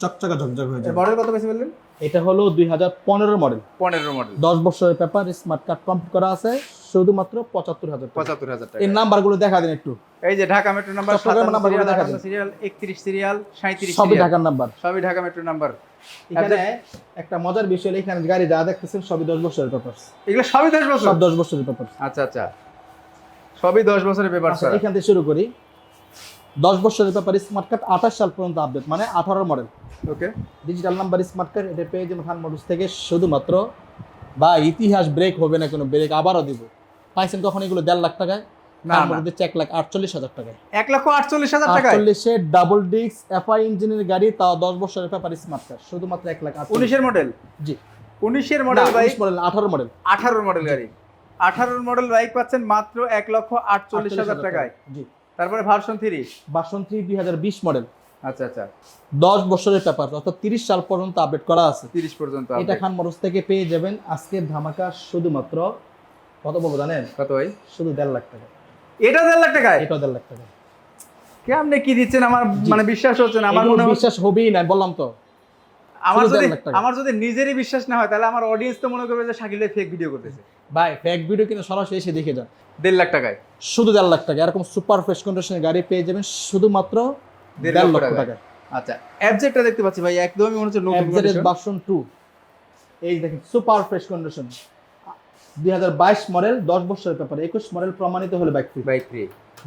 চকচকা ঝকঝক হয়ে যাবে মডেল কত বেশি বললেন? এটা হলো দুই হাজার পনেরো মডেল পনেরো মডেল দশ বছরের পেপার স্মার্ট কার্ড কমপ্লিট করা আছে শুধুমাত্র পঁচাত্তর হাজার পঁচাত্তর হাজার টাকা। এই নাম্বারগুলো দেখা দিন একটু। এই যে ঢাকা মেট্রো নাম্বার নাম্বারগুলো দেখা দিন। সিরিয়াল একত্রিশ সিরিয়াল সাঁত্রিশ সবই ঢাকার নাম্বার সবই ঢাকা মেট্রো নাম্বার এখানে একটা মজার বিষয় এখানে গাড়ি যা দেখতেছেন সবই দশ বছরের পেপার এগুলো সবই দশ বছর? সব দশ বছরের পেপার আচ্ছা আচ্ছা। সবই দশ বছরের পেপার আচ্ছা এখান থেকে শুরু করি। দশ বছরের পেপার স্মার্ট কার্ড আঠাশ সাল পর্যন্ত আপডেট মানে আঠারো model okay digital number smart card এটা পেয়ে যাবেন খান মোটরস থেকে। শুধুমাত্র বা ইতিহাস ব্রেক হবে না কোনো ব্রেক আবারও দিব। পাইছেন কখন এগুলো? দেড় লাখ টাকায়? না, দিচ্ছে এক লাখ আটচল্লিশ হাজার টাকা এক লক্ষ আটচল্লিশ হাজার টাকায়? আটচল্লিশের ডাবল ডিস্ক এফআই ইঞ্জিনের গাড়ি তাও দশ বছরের পেপার স্মার্ট কার্ড শুধুমাত্র এক লাখ উনিশ উনিশের মডেল জি। উনিশের মডেল বাইক মডেল আঠারো মডেল আঠারোর মডেল গাড়ি। আঠারোর মডেল বাইক পাচ্ছেন মাত্র এক লক্ষ আটচল্লিশ হাজার টাকায়। জি। তারপরে ভার্সন থ্রি বাসন থ্রি দুই হাজার বিশ মডেল আচ্ছা আচ্ছা। দশ বছরের পেপার অর্থাৎ তিরিশ সাল পর্যন্ত আপডেট করা আছে। তিরিশ পর্যন্ত এটা। খান মোটরস থেকে পেয়ে যাবেন। আজকের ধামাকা শুধুমাত্র কত পাবো জানেন? কত ভাই? শুধু দেড় লাখ টাকা। এটা দেড় লাখ টাকায়? এটাও দেড় লাখ টাকা। কেমনে কি দিচ্ছেন আমার মানে বিশ্বাস হচ্ছে না আমার মনে বিশ্বাস হবেই না বললাম তো। আমার যদি। আমার যদি নিজেরই বিশ্বাস না হয় তাহলে আমার অডিয়েন্স তো মনে করবে যে শাকিল ফেক ভিডিও করতেছে। ভাই ফেক ভিডিও কিন্তু সরাসরি এসে দেখে যান। দেড় লাখ টাকায়। শুধু দেড় লাখ টাকা এরকম সুপার ফ্রেশ কন্ডিশনের গাড়ি পেয়ে যাবেন শুধুমাত্র দেড় লক্ষ টাকা আচ্ছা অ্যাবজেক্টটা দেখতে পাচ্ছি ভাই একদমই মনে হচ্ছে নতুন ভার্সন টু এই দেখেন সুপার ফ্রেশ কন্ডিশন দুই হাজার বাইশ মডেল দশ বছরের পেপার একুশ মডেল প্রমাণিত হলে বাইক ফ্রি বাইক ফ্রি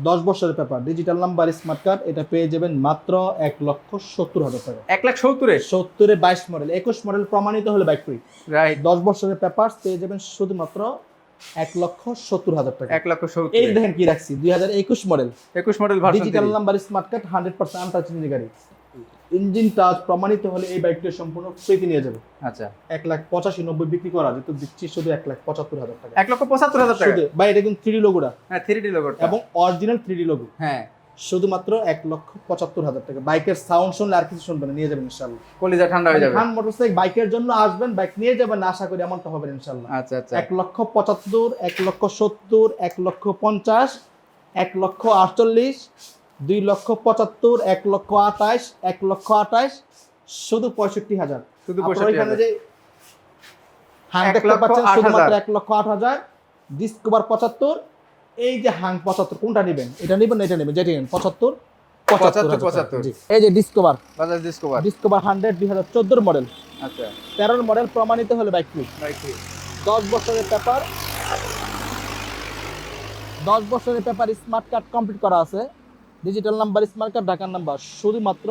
দশ বছরের paper digital number smart card এটা পেয়ে যাবেন মাত্র এক লক্ষ সত্তর হাজার টাকা। এক লাখ সত্তরে? সত্তরে বাইশ মডেল একুশ মডেল প্রমাণিত হলে বাইক ফ্রি রাইট দশ বছরের পেপার পেয়ে যাবেন শুধুমাত্র এক লক্ষ সত্তর হাজার টাকা। এক লক্ষ এই দেখেন কি রাখছি দুই হাজার একুশ মডেল একুশ model version digital number smart card hundred percent untouch গাড়ি। ইঞ্জিন টাচ প্রমাণিত হলে এই বাইকটি সম্পূর্ণ ফ্রিতে নিয়ে যাবে। আচ্ছা। এক লাখ পঁচাশি নব্বই বিক্রি করা যেহেতু দিচ্ছি শুধু এক লাখ পঁচাত্তর হাজার টাকা। এক লক্ষ পঁচাত্তর হাজার টাকা? ভাই এটা কিন্তু থ্রি লোগোটা হ্যাঁ থ্রি ডি লোগো এবং অরিজিনাল থ্রি ডি লোগো হ্যাঁ। শুধুমাত্র এক লক্ষ পঁচাত্তর হাজার টাকা। বাইকের সাউন্ড শুনলে আর কিছু শুনবেন না, নিয়ে যাবেন ইনশাল্লাহ কলিজা ঠান্ডা হয়ে যাবে। খান মোটরসাইকেল বাইকের জন্য আসবেন বাইক নিয়ে যাবেন না আশা করি এমনটা হবে ইনশাল্লাহ আচ্ছা আচ্ছা। এক লক্ষ পঁচাত্তর এক লক্ষ সত্তর এক লক্ষ পঞ্চাশ এক লক্ষ আটচল্লিশ দুই লক্ষ পঁচাত্তর এক লক্ষ আঠাশ এক লক্ষ আঠাশ শুধু পঁয়ষট্টি হাজার। শুধু। যে হাং এক দেখতে লক্ষ পাচ্ছেন আট শুধুমাত্র হাজার। এক লক্ষ আট হাজার ডিসকভার পঁচাত্তর এই যে হাং পঁচাত্তর কোনটা নেবেন? এটা নেবেন এটা নেবেন যেটা নেবেন পঁচাত্তর। এই যে ডিসকভার ডিসকভার ডিসকভার হান্ড্রেড দুই হাজার চোদ্দোর মডেল আচ্ছা। তেরোর মডেল প্রমাণিত হলে বাইক দশ বছরের পেপার দশ বছরের পেপার স্মার্ট কার্ড কমপ্লিট করা আছে। ডিজিটাল নাম্বার স্মার্ট কার্ড ঢাকার নাম্বার শুধুমাত্র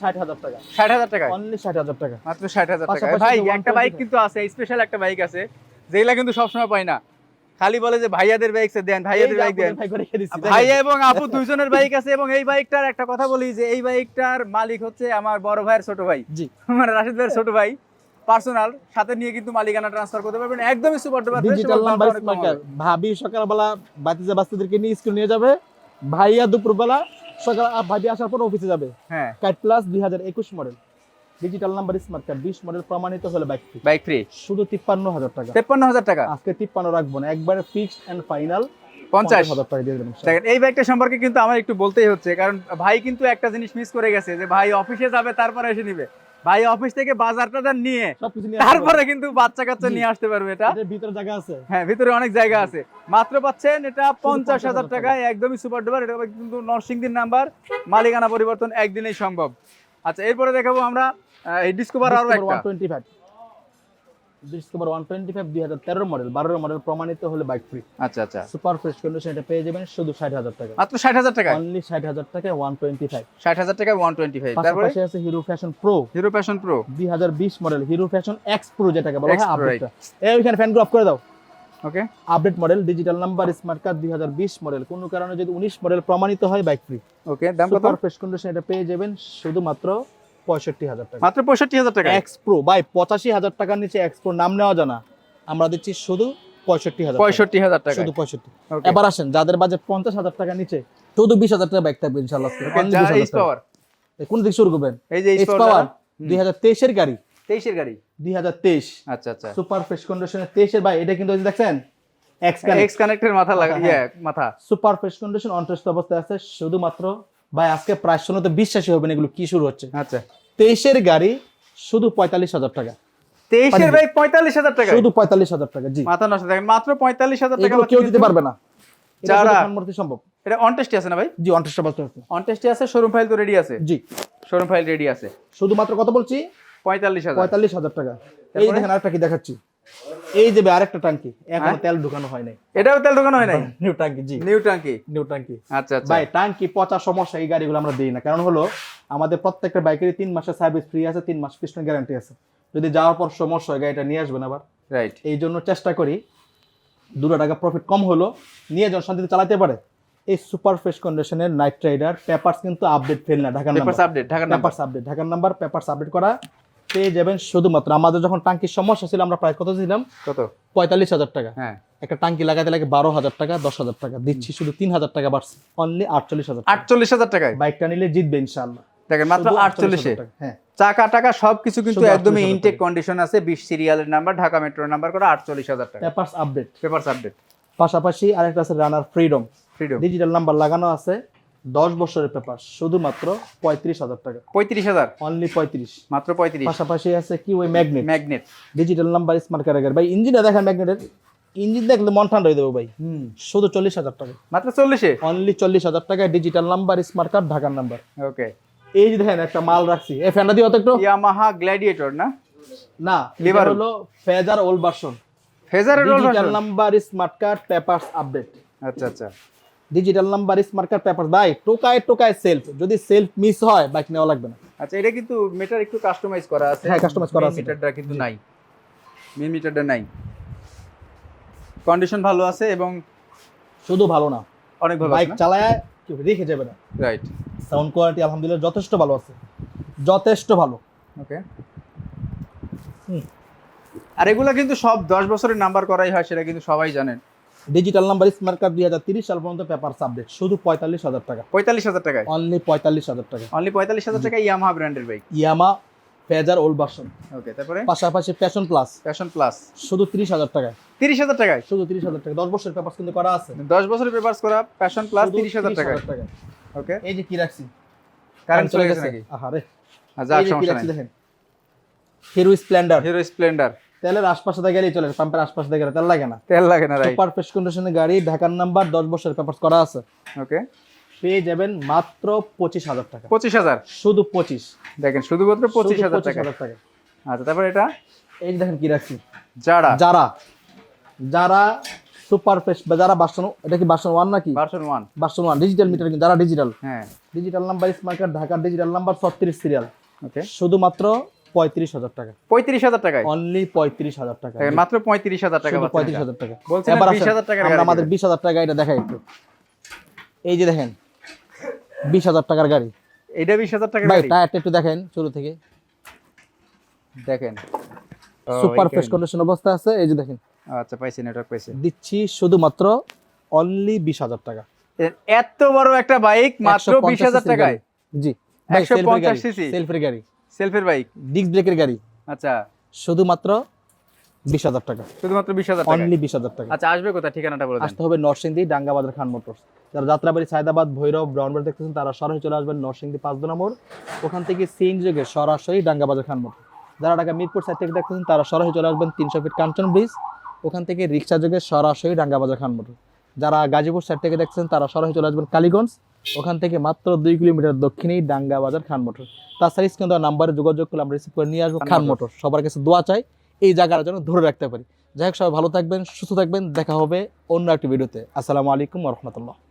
ষাট হাজার টাকা। ষাট হাজার টাকা অনলি ষাট হাজার টাকা। মাত্র ষাট হাজার টাকা ভাই একটা বাইক কিন্তু আছে স্পেশাল একটা বাইক আছে যেগুলা কিন্তু সবসময় পাই না। খালি বলে যে ভাইয়াদের বাইক দেন ভাইয়াদের বাইক দেন। ভাই করে রেখে দিচ্ছি, ভাইয়া এবং আপু দুইজনের বাইক আছে এবং এই বাইকটার একটা কথা বলি যে এই বাইকটার মালিক হচ্ছে আমার বড় ভাইয়ের ছোট ভাই। জি। মানে রাশিদ ভাইয়ের ছোট ভাই। পার্সোনাল সাথে নিয়ে কিন্তু মালিকানা ট্রান্সফার করতে পারবেন। একদমই সুপার ডিজিটাল নাম্বার ভাবি সকালবেলা বাতিজা বাচ্চাদেরকে নিয়ে স্কুল নিয়ে যাবে। ভাইয়া দুপুরবেলা সকাল ভাবি আসার পর অফিসে যাবে। হ্যাঁ। কার্ড প্লাস দুই হাজার একুশ model digital number smart card বিশ মডেল প্রমাণিত হলে বাইক ফ্রি বাইক ফ্রি শুধু তিপ্পান্ন হাজার টাকা। তেপ্পান্ন হাজার টাকা? আজকে তিপ্পান্ন রাখব না। একবারে ফিক্সড এন্ড ফাইনাল পঞ্চাশ। হাজার টাকা দিয়ে দেবেন দেখেন এই বাইকটা সম্পর্কে কিন্তু আমার একটু বলতেই হচ্ছে কারণ ভাই কিন্তু একটা জিনিস মিস করে গেছে যে ভাই অফিসে যাবে তারপরে এসে নিবে। ভাই অফিস থেকে বাজারটা নিয়ে। তারপরে কিন্তু বাচ্চা কাচ্চা নিয়ে আসতে পারবে এটা। ভিতরে জায়গা আছে? হ্যাঁ ভিতরে অনেক জায়গা আছে। মাত্র পাচ্ছেন এটা পঞ্চাশ হাজার টাকায় একদমই সুপার ডুবার এটা কিন্তু নরসিংদীর নাম্বার। মালিকানা পরিবর্তন একদিনেই সম্ভব। আচ্ছা এরপরে দেখাবো আমরা এই ডিসকভার আরও একটা। ডিসকভার ওয়ান টোয়েন্টি ফাইভ দুই হাজার তেরোর মডেল বারোর মডেল প্রমাণিত হলে বাইক ফ্রি আচ্ছা আচ্ছা। সুপার ফ্রেশ কন্ডিশন এটা পেয়ে যাবেন শুধু ষাট হাজার টাকা। মাত্র ষাট হাজার টাকা অনলি ষাট হাজার টাকায় ওয়ান টোয়েন্টি ফাইভ ষাট হাজার টাকা ওয়ান টোয়েন্টি ফাইভ পাশাপাশি আছে Hero Passion Pro Hero Passion Pro দুই হাজার বিশ model Hero Passion X Pro যেটাকে বলা হয় আপডেটটা এই ওইখানে ফ্যান অফ করে দাও। Okay update model digital number smart card দুই হাজার বিশ মডেল কোনো কারণে যদি উনিশ মডেল প্রমাণিত হয় বাইক ফ্রি ওকে দাম কত? সুপার ফ্রেশ কন্ডিশন এটা পেয়ে যাবেন শুধুমাত্র পঁয়ষট্টি হাজার টাকা। মাত্র পঁয়ষট্টি হাজার টাকা এক্স প্রো বাই পঁচাশি হাজার টাকার নিচে এক্স প্রো নাম নেওয়া জানা আমরা দিচ্ছি শুধু পঁয়ষট্টি হাজার পঁয়ষট্টি হাজার টাকা শুধু পঁয়ষট্টি। এবার আসেন যাদের বাজেট পঞ্চাশ হাজার টাকা নিচে শুধু বিশ হাজার টাকা ব্যাগ থাকবে ইনশাল্লাহ Okay, Only যা 20,000 এইচ টাকা। পাওয়ার এ, কোন দিক শুরু করবেন? এই যে পাওয়ার দুই হাজার তেইশের গাড়ি। তেইশের গাড়ি? দুই হাজার তেইশ। আচ্ছা আচ্ছা। সুপার ফ্রেশ কন্ডিশনের তেইশের ভাই এটা কিন্তু দেখছেন? এক্স এক্স কানেক্টের মাথা লাগা হ্যাঁ, ইয়ে মাথা। সুপার ফ্রেশ কন্ডিশন অনটেস্ট অবস্থায় আছে শুধুমাত্র ভাই আজকে প্রায় শুনে তো বিশ্বাসই হবে না এগুলো কি শুরু হচ্ছে। আচ্ছা। তেইশের গাড়ি শুধু পঁয়তাল্লিশ হাজার টাকা। তেইশের ভাই পঁয়তাল্লিশ হাজার টাকা? শুধু পঁয়তাল্লিশ হাজার টাকা জি। মাথা নষ্ট দেখেন মাত্র পঁয়তাল্লিশ হাজার টাকা কেউ দিতে পারবে না। যারা- সম্ভব। এটা অনটেস্টি আছে না ভাই? জি অনটেস্ট অবস্থা আছে অনটেস্টি আছে শোরুম ফাইল তো রেডি আছে। জি। শোরুম ফাইল রেডি আছে। শুধুমাত্র কত বলছি? পঁয়তাল্লিশ হাজার। পঁয়তাল্লিশ হাজার টাকা। এই দেখেন আরেকটা কি দেখাচ্ছি। এই যে আরেকটা এখনও হ্যাঁ? তেল ঢুকানো হয় নাই। এটাও তেল ঢোকানো হয় নাই? নিউ টাঙ্কি জি। নিউ টাঙ্কি নিউ টাঙ্কি আচ্ছা আচ্ছা। ভাই টাঙ্কি পচা সমস্যা এই গাড়িগুলো আমরা দিই না। কারণ হলো আমাদের প্রত্যেকটা বাইকেরই তিন মাসের সার্ভিস ফ্রি আছে তিন মাস গ্যারান্টি আছে। যদি যাওয়ার পর সমস্যা হয় গাড়িটা নিয়ে আসবেন আবার। রাইট এই জন্য চেষ্টা করি দুটো টাকা প্রফিট কম হলো নিয়ে যখন শান্তিতে চালাতে পারে। এই সুপার ফ্রেশ কন্ডিশনের নাইট রাইডার পেপারস কিন্তু আপডেট ফেল না ঢাকার পেপারস আপডেট ঢাকার নাম্বার পেপারস আপডেট ঢাকার নাম্বার পেপারস আপডেট করা। পেয়ে যাবেন শুধুমাত্র। আমাদের যখন টাঙ্কির সমস্যা ছিল আমরা প্রায় কত ছিলাম কত? পঁয়তাল্লিশ হাজার টাকা। হ্যাঁ। একটা টাঙ্কি লাগাতে লাগে বারো হাজার টাকা দশ হাজার টাকা। দিচ্ছি শুধু তিন হাজার টাকা বাড়ছে অনলি আটচল্লিশ হাজার। আটচল্লিশ হাজার টাকায়? বাইকটা নিলে জিতবে ইনশাআল্লাহ। দেখেন মাত্র আটচল্লিশে 48,000 টাকা। হ্যাঁ। চাকা টাকা সবকিছু কিন্তু একদমই ইনটেক কন্ডিশন আছে। বিশ সিরিয়ালের নাম্বার ঢাকা মেট্রোর নাম্বার করে আটচল্লিশ হাজার টাকা। পেপারস আপডেট পেপারস আপডেট পাশাপাশি আরেকটা আছে Runner Freedom Freedom digital number লাগানো আছে। দশ বছরের পেপার শুধুমাত্র পঁয়ত্রিশ হাজার টাকা। পঁয়ত্রিশ হাজার? অনলি পঁয়ত্রিশ। মাত্র পঁয়ত্রিশ। পাশাপাশি আছে কি? ওই Magnet Magnet digital number smart কার্ডের ভাই ইঞ্জিনটা দেখেন ম্যাগনেটের ইঞ্জিন দেখলে মন ঠান্ডা হয়ে দেবো ভাই। শুধু চল্লিশ হাজার টাকা। মাত্র চল্লিশে? অনলি চল্লিশ হাজার টাকায় ডিজিটাল নাম্বার স্মার্ট কার্ড ঢাকার নাম্বার ওকে এই যে দেখেন একটা মাল রাখছি। এই ফ্যানটা দিও তো একটু। ইয়ামাহা গ্ল্যাডিয়েটর না? না লিভার হলো Fazer old version ফেজারের digital number smart card papers update আচ্ছা আচ্ছা। Digital number smart card paper ভাই টোকায় টোকায় সেলফ যদি সেলফ মিস হয় বাইক নেওয়া লাগবে না। আচ্ছা এটা কিন্তু মিটার একটু কাস্টমাইজ করা আছে। হ্যাঁ, customize করা আছে। মিটারটা কিন্তু নাই। মেন মিটারটা নাই। কন্ডিশন ভালো আছে এবং শুধু ভালো না। অনেক ভালো বাইক চালায় কেউ রেখে যাবে না। রাইট সাউন্ড কোয়ালিটি আলহামদুলিল্লাহ যথেষ্ট ভালো আছে। যথেষ্ট ভালো। ওকে। আর এগুলা কিন্তু সব দশ বছরের নাম্বার করাই হয় সেটা কিন্তু সবাই জানেন। ডিজিটাল নাম্বার স্মার্ট কার্ড দুই হাজার তিরিশ সাল পর্যন্ত পেপার সাবজেক্ট শুধু পঁয়তাল্লিশ হাজার টাকা। পঁয়তাল্লিশ হাজার টাকায়? অনলি পঁয়তাল্লিশ হাজার টাকা। অনলি পঁয়তাল্লিশ হাজার টাকা ইয়ামাহা ব্র্যান্ডের bike Yamaha Fazer old version okay তারপরে? পাশাপাশি প্যাশন প্লাস ফ্যাশন প্লাস শুধু তিরিশ হাজার টাকায়। তিরিশ হাজার টাকায়? শুধু তিরিশ হাজার টাকা দশ বছরের পেপার কিন্তু করা আছে। দশ বছরের পেপার্স করা ফ্যাশন প্লাস তিরিশ হাজার টাকায়। 30,000 টাকায়। ওকে এই যে কি রাখছি? কারেন্ট চলে গেছে নাকি? আহারে যে কি সমস্যা নাই। দেখেন। হিরো স্প্লেন্ডার হিরো স্প্লেন্ডার তেলের আশপাশে দিয়ে গেলেই চলে পাম্পের আশপাশে দিয়ে গেলে তেল লাগে না। তেল লাগে না রাইট সুপার ফ্রেশ কন্ডিশনের গাড়ি ঢাকার নাম্বার দশ বছরের পেপার করা আছে। ওকে পেয়ে যাবেন মাত্র পঁচিশ হাজার টাকা। পঁচিশ হাজার? শুধু পঁচিশ। দেখেন শুধুমাত্র টাকা। আচ্ছা তারপর এটা? এই দেখেন কি রাখছি। যারা যারা যারা সুপার ফ্রেশ বা যারা বাসন এটা কি ওয়ান নাকি? Version one version one digital meter কিন্তু যারা ডিজিটাল হ্যাঁ। ডিজিটাল নাম্বার স্মার্ট কার্ড ঢাকার ডিজিটাল নাম্বার ছত্রিশ সিরিয়াল ওকে শুধুমাত্র পঁয়ত্রিশ হাজার টাকা। পঁয়ত্রিশ হাজার টাকায়? অনলি পঁয়ত্রিশ হাজার টাকা। মাত্র পঁয়ত্রিশ হাজার টাকা পঁয়ত্রিশ হাজার টাকা। এবার 20,000 আসেন, টাকার আমরা গাড়ি। আমাদের বিশ হাজার টাকা এটা দেখাই একটু। এই যে দেখেন বিশ হাজার টাকার গাড়ি। এটা বিশ হাজার টাকা ভাই টায়ারটা একটু দেখেন শুরু থেকে। দেখেন। সুপার ফ্রেশ কন্ডিশন অবস্থা আছে এই যে দেখেন। আচ্ছা পাইছি নেটওয়ার্ক পাইছি দিচ্ছি শুধুমাত্র অনলি বিশ হাজার টাকা। এত বড় একটা বাইক মাত্র বিশ হাজার টাকায়। জি। 150 cc? সেলফের গাড়ি। সেলফের বাইক? ডিস্ক ব্রেকের গাড়ি। আচ্ছা। শুধুমাত্র বিশ হাজার টাকা। শুধুমাত্র বিশ হাজার অনলি বিশ হাজার টাকা। আচ্ছা আসবে কোথায়? ঠিকানাটা বলে আসতে হবে নরসিংদী ডাঙ্গাবাজার খান মোটরস। যারা যাত্রাবাড়ি সায়দাবাদ ভৈরব ব্রাউনবাড়ি দেখতেছেন তারা সরাসরি চলে আসবেন নরসিংদী পাঁচ দু নম্বর ওখান থেকে সিএন যোগে সরাসরি ডাঙ্গাবাজার খান মোটর যারা ঢাকা মিরপুর সাইড থেকে দেখতেছেন তারা সরাসরি চলে আসবেন তিনশো ফিট কাঞ্চন ব্রিজ। ওখান থেকে রিক্সা যোগে সরাসরি ডাঙ্গাবাজার খান মোটর যারা গাজীপুর সাইড থেকে দেখছেন তারা সরাসরি চলে আসবেন কালীগঞ্জ। ওখান থেকে মাত্র দুই কিলোমিটার দক্ষিণেই ডাঙ্গা বাজার খান মোটর। তাছাড়া স্ক্রিন দেওয়া নাম্বারে যোগাযোগ করলে আমরা রিসিভ করে নিয়ে আসব খান। মোটর। সবার কাছে দোয়া চাই এই জায়গাটা যেন ধরে রাখতে পারি। যাই হোক সবাই ভালো থাকবেন সুস্থ থাকবেন। দেখা হবে অন্য একটি ভিডিওতে। আসসালামু আলাইকুম রহমতুল্লাহ।